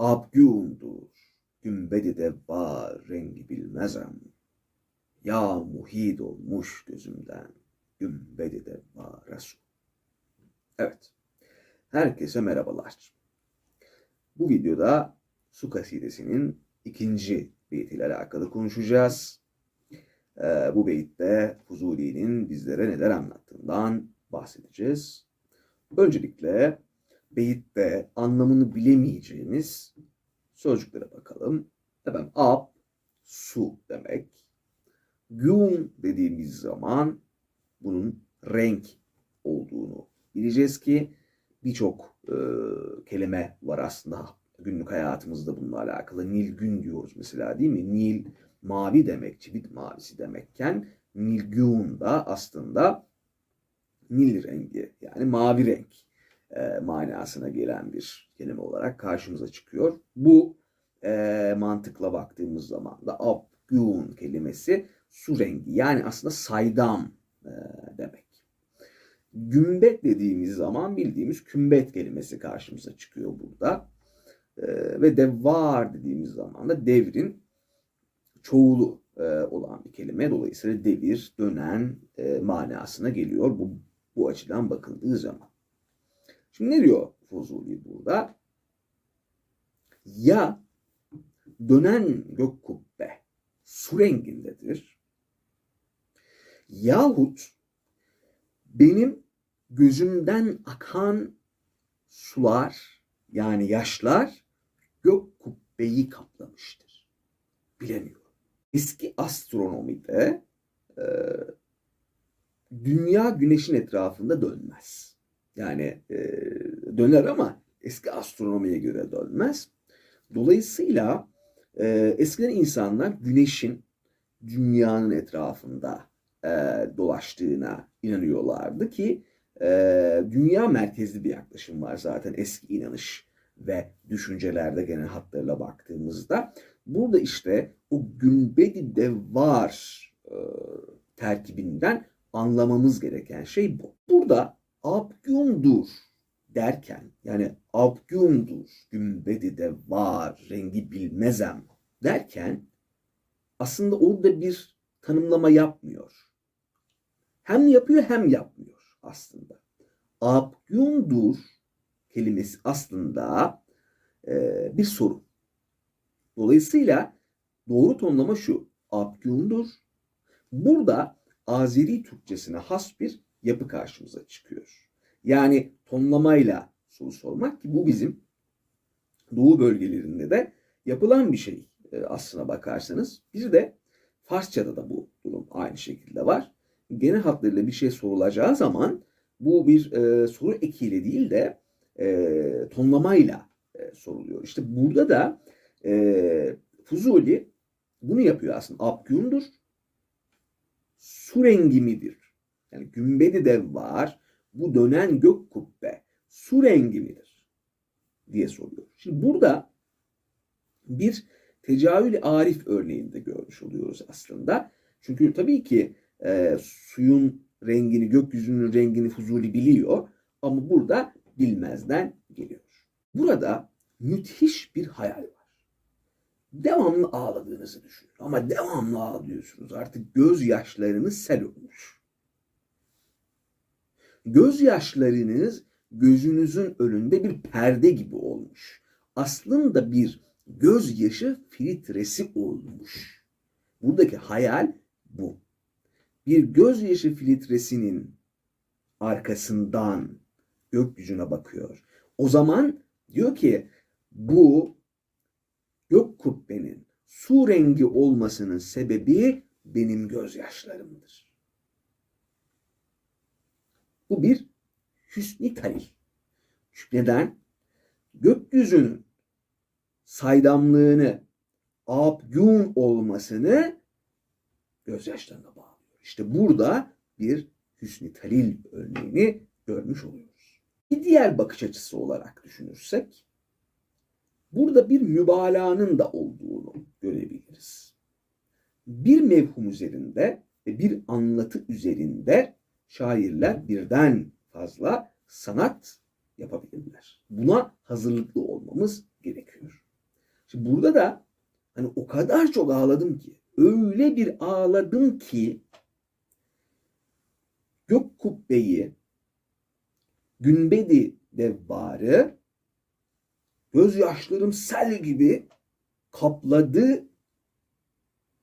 Abgûndur, gümbedi de var rengi bilmezem. Ya muhid olmuş gözümden, gümbedi de var Resul. Evet, herkese merhabalar. Bu videoda Su Kasidesi'nin ikinci beytiyle alakalı konuşacağız. Ee, bu beyitte Fuzuli'nin bizlere neler anlattığından bahsedeceğiz. Öncelikle beyitte anlamını bilemeyeceğimiz sözcüklere bakalım. Efendim ab, su demek. Gün dediğimiz zaman bunun renk olduğunu bileceğiz ki birçok e, kelime var aslında günlük hayatımızda bununla alakalı. Nilgün diyoruz mesela değil mi? Nil mavi demek, çivit mavisi demekken Nilgün da aslında Nil rengi yani mavi renk e, manasına gelen bir kelime olarak karşımıza çıkıyor. Bu e, mantıkla baktığımız zaman da abgün kelimesi su rengi yani aslında saydam e, demek. Gümbet dediğimiz zaman bildiğimiz kümbet kelimesi karşımıza çıkıyor burada. E, ve devar dediğimiz zaman da devrin çoğulu e, olan bir kelime. Dolayısıyla devir, dönen e, manasına geliyor bu, bu açıdan bakıldığı zaman. Şimdi ne diyor Fuzuli burada? Ya dönen gök kubbe su rengindedir yahut benim gözümden akan sular yani yaşlar gök kubbeyi kaplamıştır. Bilemiyorum. Eski astronomide e, dünya güneşin etrafında dönmez. Yani e, döner ama eski astronomiye göre dönmez. Dolayısıyla e, eskiden insanlar güneşin dünyanın etrafında e, dolaştığına inanıyorlardı ki e, dünya merkezli bir yaklaşım var zaten eski inanış ve düşüncelerde genel hatlarıyla baktığımızda. Burada işte o günbedi de var e, terkibinden anlamamız gereken şey bu. Burada abgündur derken yani abgündur gümbedi de var rengi bilmezem derken aslında orada bir tanımlama yapmıyor. Hem yapıyor hem yapmıyor aslında. Abgündur kelimesi aslında e, bir soru. Dolayısıyla doğru tonlama şu. Abgündur. Burada Azeri Türkçesine has bir yapı karşımıza çıkıyor. Yani tonlamayla soru sormak ki bu bizim doğu bölgelerinde de yapılan bir şey e, aslına bakarsanız. Bir de Farsçada da bu durum aynı şekilde var. Genel hatlarıyla bir şey sorulacağı zaman bu bir e, soru ekiyle değil de e, tonlamayla e, soruluyor. İşte burada da e, Fuzuli bunu yapıyor aslında. Abgündur. Su rengi midir? Yani gümbedi de var. Bu dönen gök kubbe su rengi midir? diye soruyor. Şimdi burada bir tecavül arif örneğinde görmüş oluyoruz aslında. Çünkü tabii ki e, suyun rengini, gökyüzünün rengini Fuzuli biliyor ama burada bilmezden geliyor. Burada müthiş bir hayal var. Devamlı ağladığınızı düşünün ama devamlı ağlıyorsunuz. Artık gözyaşlarınız sel olmuş. Gözyaşlarınız gözünüzün önünde bir perde gibi olmuş. Aslında bir gözyaşı filtresi olmuş. Buradaki hayal bu. Bir gözyaşı filtresinin arkasından gökyüzüne bakıyor. O zaman diyor ki bu gök kubbenin su rengi olmasının sebebi benim gözyaşlarımdır. Bu bir hüsni. Çünkü neden? Gökyüzünün saydamlığını, abgün olmasını gözyaşlarına bağlıyor. İşte burada bir hüsni talil örneğini görmüş oluyoruz. Bir diğer bakış açısı olarak düşünürsek, burada bir mübalağanın da olduğunu görebiliriz. Bir mevhum üzerinde ve bir anlatı üzerinde şairler birden fazla sanat yapabilirler. Buna hazırlıklı olmamız gerekiyor. burada da hani o kadar çok ağladım ki öyle bir ağladım ki gök kubbeyi günbedi devbarı gözyaşlarım sel gibi kapladı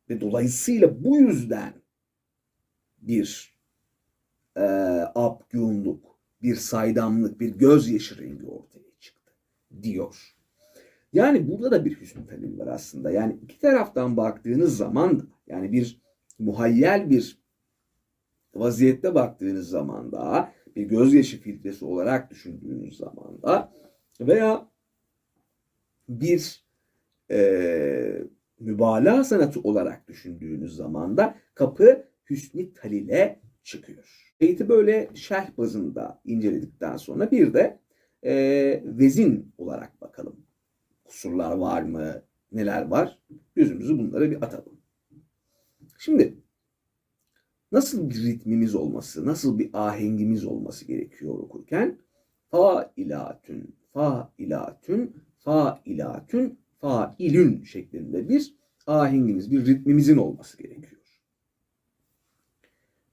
ve dolayısıyla bu yüzden bir e, apgûnluk, bir saydamlık, bir gözyaşı rengi ortaya çıktı diyor. Yani burada da bir hüsnü talim var aslında. Yani iki taraftan baktığınız zaman da yani bir muhayyel bir vaziyette baktığınız zaman da bir gözyaşı filtresi olarak düşündüğünüz zaman da veya bir e, mübalağa sanatı olarak düşündüğünüz zaman da kapı Hüsnü Talil'e çıkıyor. Beyti böyle şerh bazında inceledikten sonra bir de e, vezin olarak bakalım. Kusurlar var mı? Neler var? Gözümüzü bunlara bir atalım. Şimdi nasıl bir ritmimiz olması, nasıl bir ahengimiz olması gerekiyor okurken? Fa ilatün, fa ilatün, fa ilatün, fa ilün şeklinde bir ahengimiz, bir ritmimizin olması gerekiyor.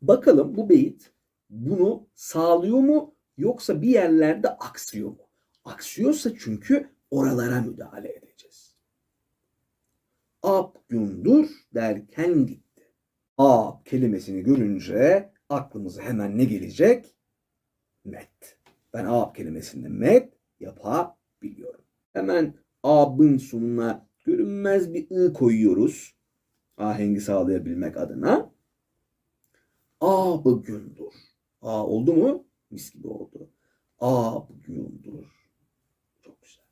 Bakalım bu beyit bunu sağlıyor mu yoksa bir yerlerde aksıyor mu? Aksıyorsa çünkü oralara müdahale edeceğiz. Ab gündür derken gitti. Ab kelimesini görünce aklımıza hemen ne gelecek? Met. Ben ab kelimesinde met yapabiliyorum. Hemen abın sonuna görünmez bir ı koyuyoruz. Ahengi sağlayabilmek adına. A bugündür. A oldu mu? Mis gibi oldu. A bugündür. Çok güzel.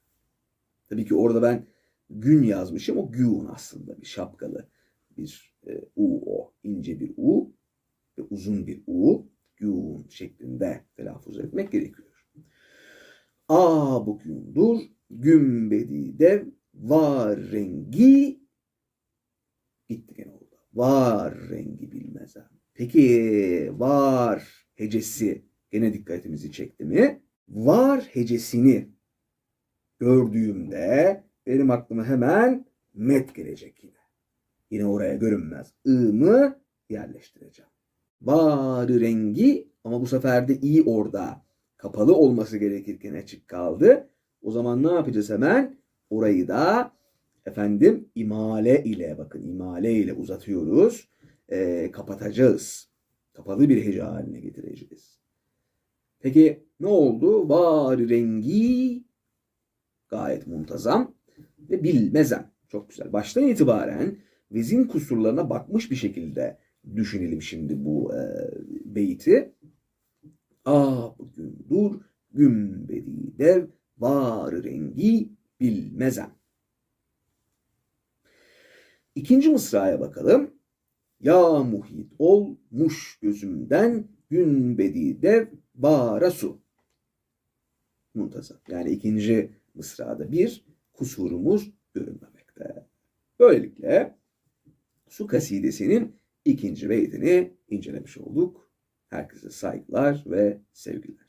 Tabii ki orada ben gün yazmışım. O gün aslında bir şapkalı bir e, U o. ince bir U ve uzun bir U. Gün şeklinde telaffuz etmek gerekiyor. A bugündür. Gümbedi dev var rengi gitti gene oldu. Var rengi bilmezem. Peki var hecesi gene dikkatimizi çekti mi? Var hecesini gördüğümde benim aklıma hemen met gelecek yine. Yine oraya görünmez. I'mı yerleştireceğim. Var rengi ama bu sefer de i orada kapalı olması gerekirken açık kaldı. O zaman ne yapacağız hemen? Orayı da efendim imale ile bakın imale ile uzatıyoruz e, kapatacağız. Kapalı bir hece haline getireceğiz. Peki ne oldu? Var rengi gayet muntazam ve bilmezem. Çok güzel. Baştan itibaren vezin kusurlarına bakmış bir şekilde düşünelim şimdi bu e, beyti. Ah bugün dur gümbedi dev var rengi bilmezem. İkinci mısraya bakalım. Ya muhit olmuş gözümden gün bedi bara su. Muntazam. Yani ikinci mısrada bir kusurumuz görünmemekte. Böylelikle su kasidesinin ikinci beytini incelemiş olduk. Herkese saygılar ve sevgiler.